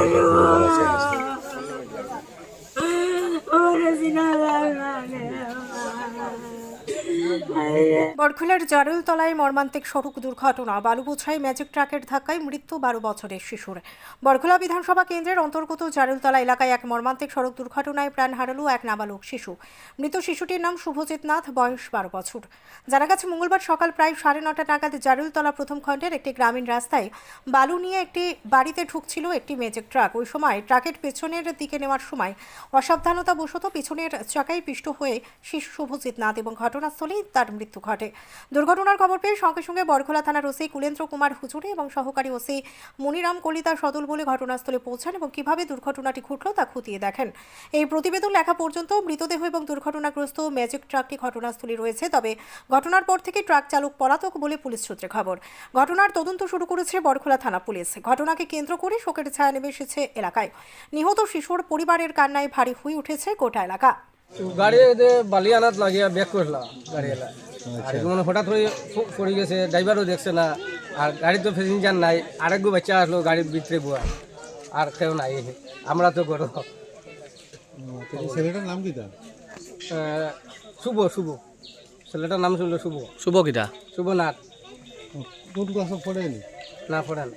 একবার বলে বলা বরখোলার জারুলতলায় মর্মান্তিক সড়ক দুর্ঘটনা। বালুবোঝাই ম্যাজিক ট্রাকের ধাক্কায় মৃত্যু বারো বছরের শিশুর। বরখোলা বিধানসভা কেন্দ্রের অন্তর্গত জারুলতলা এলাকায় এক মর্মান্তিক সড়ক দুর্ঘটনায় প্রাণ হারালো এক নাবালক শিশু। মৃত শিশুটির নাম শুভজিৎ নাথ বয়স বারো বছর। জানা গেছে মঙ্গলবার সকাল প্রায় সাড়ে নটা নাগাদ জারুলতলা প্রথম খণ্ডের একটি গ্রামীণ রাস্তায় বালু নিয়ে একটি বাড়িতে ঢুকছিল একটি ম্যাজিক ট্রাক। ওই সময় ট্রাকের পেছনের দিকে নেওয়ার সময় অসাবধানতাবশত পিছনের চাকায় পিষ্ট হয়ে শিশু শুভজিৎ নাথ এবং ঘটনাস্থলেই তার মৃত্যু ঘটে। দুর্ঘটনার খবর পেয়ে সঙ্গে সঙ্গে বরখোলা থানার ওসি কুলেন্দ্র কুমার হুজুরে এবং সহকারী ওসি মনিরাম কলিতা সদল বলে ঘটনাস্থলে পৌঁছান এবং কীভাবে দুর্ঘটনাটি ঘটল তা খতিয়ে দেখেন। এই প্রতিবেদন লেখা পর্যন্ত মৃতদেহ এবং দুর্ঘটনাগ্রস্ত ম্যাজিক ট্রাকটি ঘটনাস্থলে রয়েছে, তবে ঘটনার পর থেকে ট্রাক চালক পলাতক বলে পুলিশ সূত্রে খবর। ঘটনার তদন্ত শুরু করেছে বরখোলা থানা পুলিশ। ঘটনাকে কেন্দ্র করে শোকের ছায়া নেমে এসেছে এলাকায়। নিহত শিশুর পরিবারের কান্নায় ভারী হয়ে উঠেছে গোটা এলাকা। গাড়ি বালি আনাত লাগিয়া ব্যাক করলাম গাড়ি এলা। আর মানে হঠাৎ করে পড়ে গেছে ড্রাইভারও দেখছে না আর গাড়ি তো প্যাসেঞ্জার নাই আরেক গো বাচ্চা আসলো গাড়ির ভিতরে বুয়া আর কেউ নাই আমরা তো করো ছেলেটার নাম কি শুভ শুভ। ছেলেটার নাম ছিল শুভ। শুভ কিটা শুভ নাথ কোন ক্লাসে পড়েনি না? পড়েন